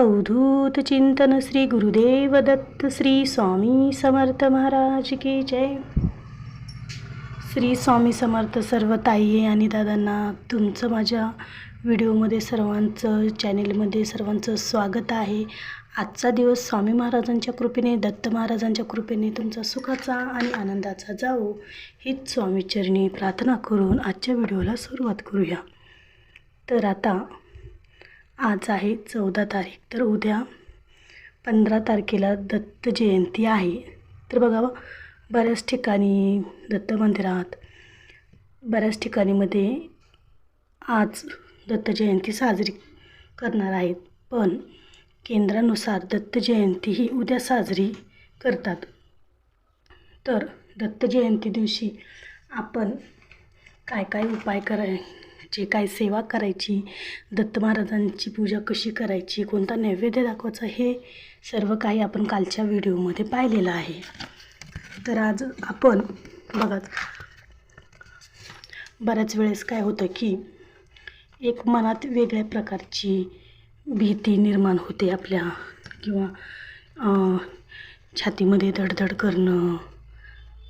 अवधूत चिंतन श्री गुरुदेव दत्त श्री स्वामी समर्थ महाराज की जय. श्री स्वामी समर्थ सर्व ताई आणि दादांना तुमचं माझ्या व्हिडिओमध्ये सर्वांचं चॅनेलमध्ये सर्वांचं स्वागत आहे. आजचा दिवस स्वामी महाराजांच्या कृपेने दत्त महाराजांच्या कृपेने तुमचा सुखाचा आणि आनंदाचा जावो. हीच स्वामीचरणी प्रार्थना करून आजच्या व्हिडिओला सुरुवात करूया. तर आता आज आहे चौदा तारीख तर उद्या पंधरा तारखेला दत्त जयंती आहे. तर बघा हो, बऱ्याच ठिकाणी दत्त मंदिरात बऱ्याच ठिकाणीमध्ये आज दत्त जयंती साजरी करणार आहेत. पण केंद्रानुसार दत्त जयंती ही उद्या साजरी करतात. तर दत्त जयंती दिवशी आपण काय काय उपाय कराय करायचे काय सेवा करायची दत्त महाराजांची पूजा कशी करायची कोणता नैवेद्य दाखवायचा हे सर्व काही आपण कालच्या व्हिडिओमध्ये पाहिलेलं आहे. तर आज आपण बघा बऱ्याच वेळेस काय होतं की एक मनात वेगळ्या प्रकारची भीती निर्माण होते आपल्या किंवा छातीमध्ये धडधड करणं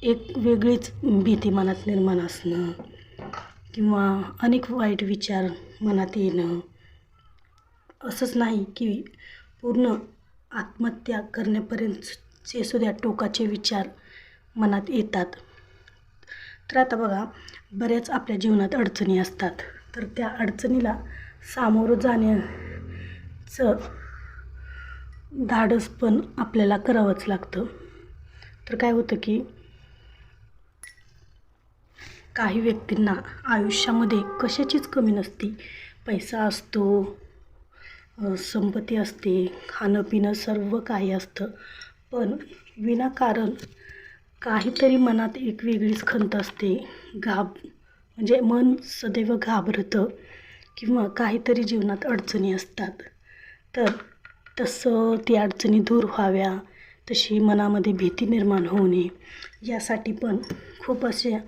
एक वेगळीच भीती मनात निर्माण असणं. किंवा अनेक वाईट विचार मनात येणं असंच नाही की पूर्ण आत्महत्या करण्यापर्यंतचे सुद्धा टोकाचे विचार मनात येतात. तर आता बघा बऱ्याच आपल्या जीवनात अडचणी असतात. तर त्या अडचणीला सामोरं जाण्याचं धाडस पण आपल्याला करावंच लागतं. तर काय होतं की काही व्यक्तींना आयुष्यामध्ये कशाचीच कमी नसते. पैसा असतो संपत्ती असते खाणं पिणं सर्व काही असतं. पण विनाकारण काहीतरी मनात एक वेगळीच खंत असते. घाब म्हणजे मन सदैव घाबरतं किंवा काहीतरी जीवनात अडचणी असतात. तर तसं ती अडचणी दूर व्हाव्या तशी मनामध्ये भीती निर्माण होऊ नये. यासाठी पण खूप अशा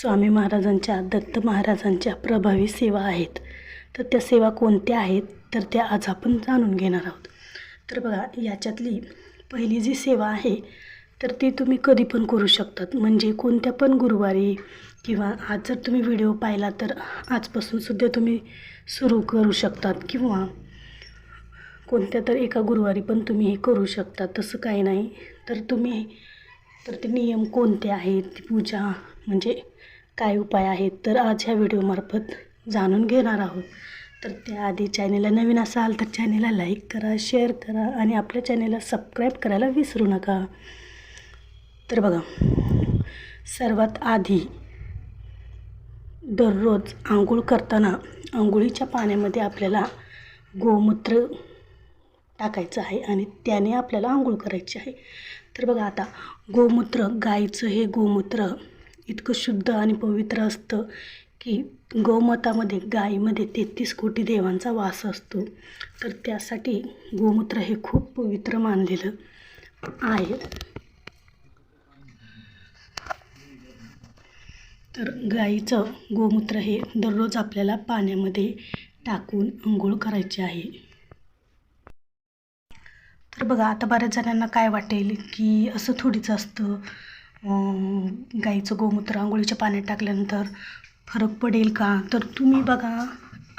स्वामी महाराजांच्या दत्त महाराजांच्या प्रभावी सेवा आहेत. तर त्या सेवा कोणत्या आहेत? तर त्या आज आपण जाणून घेणार आहोत. तर बघा याच्यातली पहिली जी सेवा आहे तर ती तुम्ही कधी पण करू शकतात. म्हणजे कोणत्या पण गुरुवारी किंवा आज जर तुम्ही व्हिडिओ पाहिला तर आजपासून सुद्धा तुम्ही सुरू करू शकतात. किंवा कोणत्या तर एका गुरुवारी पण तुम्ही हे करू शकता. तसं काही नाही. तर तुम्ही तर ते नियम कोणते आहेत? ती पूजा म्हणजे काय उपाय आहेत? तर आज ह्या व्हिडिओमार्फत जाणून घेणार आहोत. तर त्याआधी चॅनेलला नवीन असाल तर चॅनेलला लाईक करा शेअर करा आणि आपल्या चॅनेलला सबस्क्राईब करायला विसरू नका. तर बघा सर्वात आधी दररोज आंघोळ करताना आंघोळीच्या पाण्यामध्ये आपल्याला गोमूत्र टाकायचं आहे आणि त्याने आपल्याला आंघोळ करायची आहे. तर बघा आता गोमूत्र गाईचं हे गोमूत्र इतकं शुद्ध आणि पवित्र असतं की गोमतामध्ये गाईमध्ये तेहतीस कोटी देवांचा वास असतो. तर त्यासाठी गोमूत्र हे खूप पवित्र मानलेलं आहे. तर गाईचं गोमूत्र हे दररोज आपल्याला पाण्यामध्ये टाकून अंघोळ करायचे आहे. तर बघा आता बऱ्याच जणांना काय वाटेल की असं थोडीच असतं. गाईचं गोमूत्र आंघोळीच्या पाण्यात टाकल्यानंतर फरक पडेल का? तर तुम्ही बघा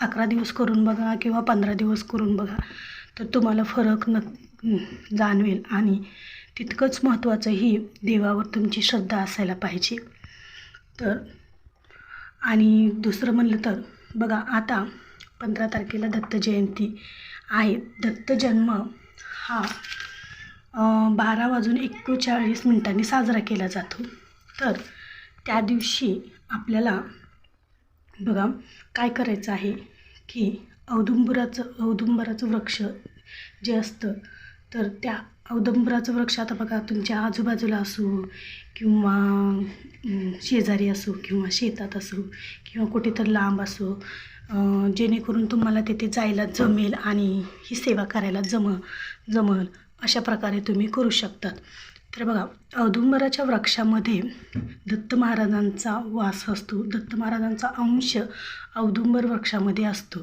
अकरा दिवस करून बघा किंवा पंधरा दिवस करून बघा. तर तुम्हाला फरक न जाणवेल आणि तितकंच महत्त्वाचं ही देवावर तुमची श्रद्धा असायला पाहिजे. तर आणि दुसरं म्हणलं तर बघा आता पंधरा तारखेला दत्त जयंती आहे. दत्त जन्म हा. बारा वाजून एकोणचाळीस मिनिटांनी साजरा केला जातो. तर त्या दिवशी आपल्याला बघा काय करायचं आहे की औदुंबराचं औदुंबराचं वृक्ष जे असतं तर त्या औदुंबराचं वृक्ष आता बघा तुमच्या आजूबाजूला असो किंवा शेजारी असो किंवा शेतात असो किंवा कुठे तर लांब असो जेणेकरून तुम्हाला तिथे जायला जमेल आणि ही सेवा करायला जम जमल अशा प्रकारे तुम्ही करू शकतात. तर बघा औदुंबराच्या वृक्षामध्ये दत्त महाराजांचा वास असतो. दत्त महाराजांचा अंश औदुंबर वृक्षामध्ये असतो.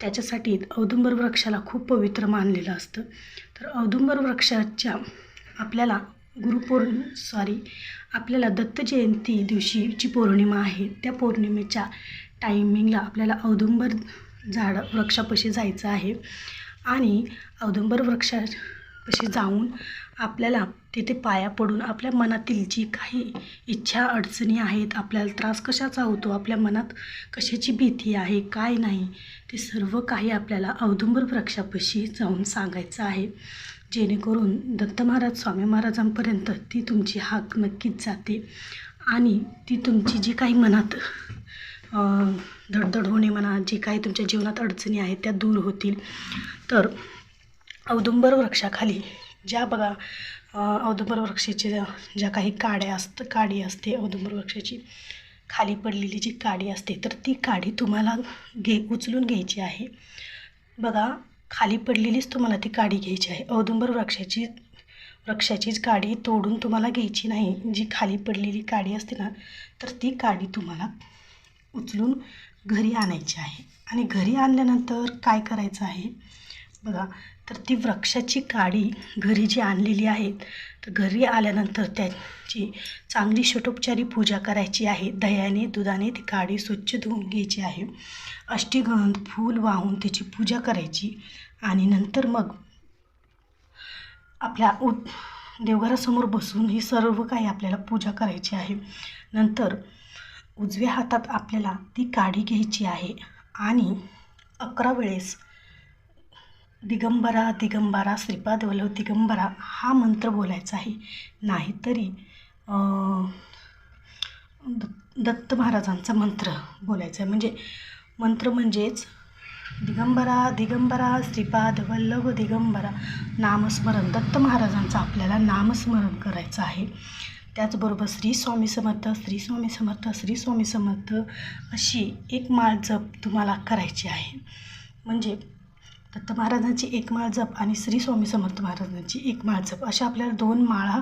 त्याच्यासाठी औदुंबर वृक्षाला खूप पवित्र मानलेलं असतं. तर औदुंबर वृक्षाच्या आपल्याला गुरुपौर्ण सॉरी आपल्याला दत्त जयंती दिवशीची पौर्णिमा आहे. त्या पौर्णिमेच्या टायमिंगला आपल्याला औदुंबर झाड वृक्षापाशी जायचं आहे. आणि औदुंबर वृक्षापाशी जाऊन आपल्याला तिथे पाया पडून आपल्या मनातील जी काही इच्छा अडचणी आहेत आपल्याला त्रास कशाचा होतो आपल्या मनात कशाची भीती आहे काय नाही ते सर्व काही आपल्याला औदुंबर वृक्षापाशी जाऊन सांगायचं आहे. जेणेकरून दत्त महाराज स्वामी महाराजांपर्यंत ती तुमची हाक नक्कीच जाते. आणि ती तुमची जी काही मनात धडधड होणे म्हणा जे काही तुमच्या जीवनात अडचणी आहेत त्या दूर होतील. तर औदुंबर वृक्षाखाली ज्या बघा औदुंबर वृक्षाचे ज्या काही काड्या असतं काडी असते औदुंबर वृक्षाची खाली पडलेली जी काडी असते तर ती काडी तुम्हाला घे उचलून घ्यायची आहे. बघा खाली पडलेलीच तुम्हाला ती काडी घ्यायची आहे. औदुंबर वृक्षाची वृक्षाचीच काडी तोडून तुम्हाला घ्यायची नाही. जी खाली पडलेली काडी असते ना तर ती काडी तुम्हाला उचलून घरी आणायची आहे. आणि घरी आणल्यानंतर काय करायचं आहे? बघा तर ती वृक्षाची काडी घरी जी आणलेली आहे तर घरी आल्यानंतर त्याची चांगली षटोपचारी पूजा करायची आहे. दह्याने दुधाने ती काडी स्वच्छ धुवून घ्यायची आहे. अष्टीगंध फूल वाहून त्याची पूजा करायची. आणि नंतर मग आपल्या उ देवघरासमोर बसून ही सर्व काही आपल्याला पूजा करायची आहे. नंतर उजव्या हातात आपल्याला ती काडी घ्यायची आहे. आणि अकरा वेळेस दिगंबरा दिगंबरा श्रीपाद वल्लभ दिगंबरा हा मंत्र बोलायचा आहे. नाहीतरी दत्त महाराजांचा मंत्र बोलायचा आहे. म्हणजे मंत्र म्हणजेच दिगंबरा दिगंबरा श्रीपाद वल्लभ दिगंबरा नामस्मरण. दत्त महाराजांचं आपल्याला नामस्मरण करायचं आहे. त्याचबरोबर श्री स्वामी समर्थ श्री स्वामी समर्थ श्री स्वामी समर्थ अशी एक माळ जप तुम्हाला करायची आहे. म्हणजे दत्त महाराजांची एक माळ जप आणि श्री स्वामी समर्थ महाराजांची एक माळ जप. अशा आपल्याला दोन माळा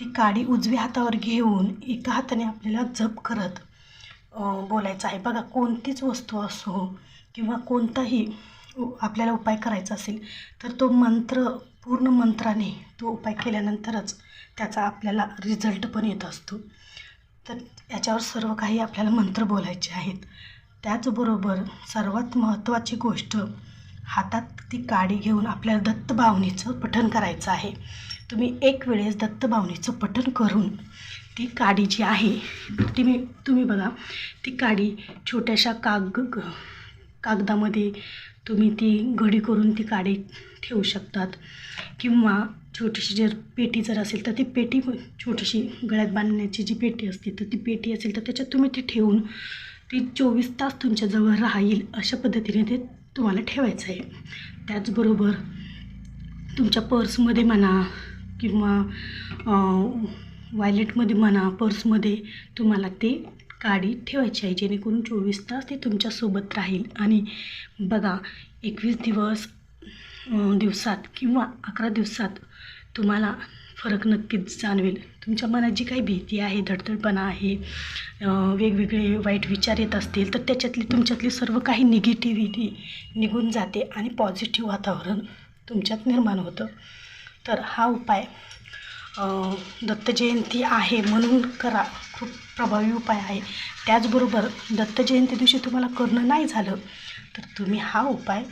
ती काडी उजव्या हातावर घेऊन एका हाताने आपल्याला जप करत बोलायचं आहे. बघा कोणतीच वस्तू असो किंवा कोणताही आपल्याला उपाय करायचा असेल तर तो मंत्र पूर्ण मंत्राने तो उपाय केल्यानंतरच त्याचा आपल्याला रिझल्ट पण येत असतो. तर याच्यावर सर्व काही आपल्याला मंत्र बोलायचे आहेत. त्याचबरोबर सर्वात महत्त्वाची गोष्ट हातात ती काडी घेऊन आपल्याला दत्तभावनेचं पठण करायचं आहे. तुम्ही एक वेळेस दत्तभावनेचं पठण करून ती काडी जी आहे ती मी तुम्ही बघा ती काडी छोट्याशा काग कागदामध्ये तुम्ही ती घडी करून ती काडी ठेवू शकतात. किंवा छोटीशी जर पेटी जर असेल तर ती पेटी छोटीशी गळ्यात बांधण्याची जी पेटी असते तर ती पेटी असेल तर त्याच्यात तुम्ही ती ठेवून ती चोवीस तास तुमच्याजवळ राहील अशा पद्धतीने ते तुम्हाला ठेवायचं आहे. त्याचबरोबर तुमच्या पर्समध्ये म्हणा किंवा वॉयलेटमध्ये म्हणा पर्समध्ये तुम्हाला ते काडी ठेवायची आहे जेणेकरून चोवीस तास ते तुमच्यासोबत राहील. आणि बघा एकवीस दिवस दिवसात किंवा अकरा दिवसात तुम्हाला फरक नक्कीच जाणवेल. तुमच्या मनात जी काही भीती आहे धडधडपणा आहे वेगवेगळे वाईट विचार येत असतील तर त्याच्यातली तुमच्यातली सर्व काही निगेटिव्हिटी निघून जाते आणि पॉझिटिव्ह वातावरण तुमच्यात निर्माण होतं. तर हा उपाय दत्तजयंती दत्त जयंती आहे म्हणून करा. खूप प्रभावी उपाय आहे. त्याचबरोबर दत्त जयंती दिवशी तुम्हाला करणं नाही झालं तर तुम्ही हा उपाय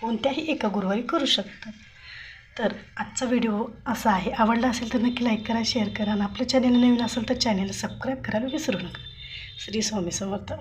कोणत्याही एका गुरुवारी करू शकता. तर आजचा व्हिडिओ असा आहे. आवडला असेल तर नक्की लाईक करा शेअर करा आणि आपल्या चॅनल नवीन असेल तर चॅनल सबस्क्राईब करायला विसरू नका. श्री स्वामी समर्थ.